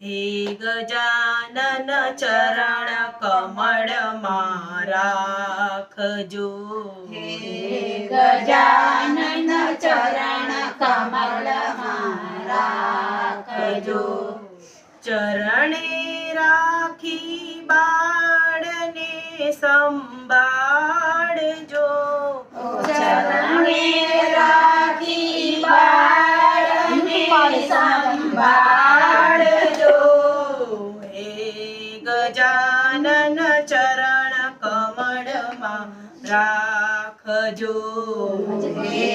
હે ગજાનન ચરણ કમળ રાખજો હે ગજાનન ચરણ કમળ રાખજો ચરણે રાખી બાળને સંભાળજો जो हे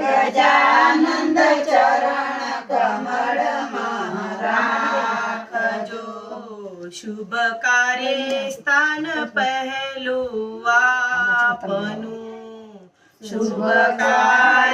गजानंद चरण कमळ महाराख जो शुभ कार्य स्थान पहलू शुभ कार्य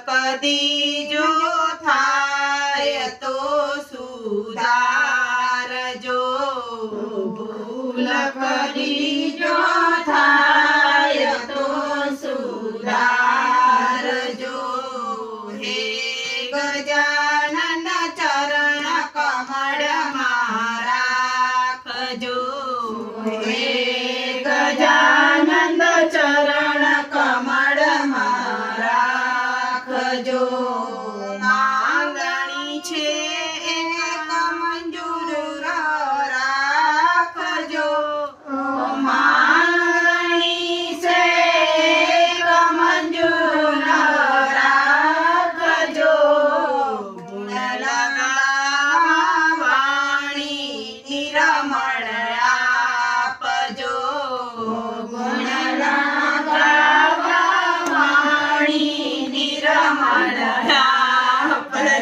કદી જો થાય તો સુધારજો ભૂલ કદી જો થાય તો સુધારજો હે ગજાનન ચરણ કમળમાં રાખજો હે રાખજો માંગણી છે એક મંજૂર રાખજો.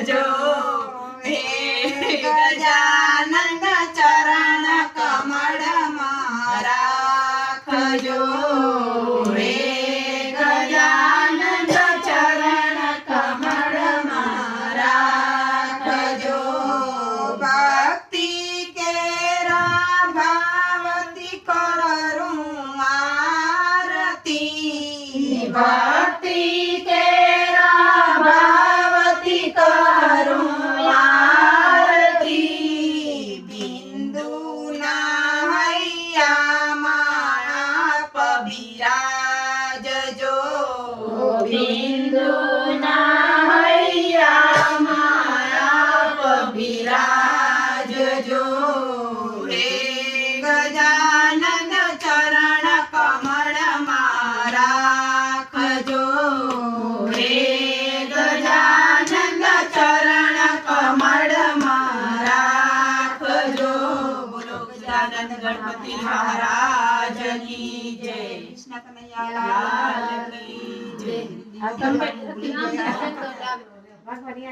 આપજો હે ગજાનંદ ચરણ કમળમાં રાખજો હે ગજાનંદ ચરણ કમળમાં રાખજો ભક્તિ કેરા ભાવતી કરું આરતી ભક્તિ બિરાજજો બિંદુ ના હૈયામાં આપ બિરાજજો હે ગજાનંદ ચરણ ગજાનંદ ચરણ કમળમાં રાખજો બોલો ગજાનંદ ગણપતિ મહારાજ कृष्णा कन्हैया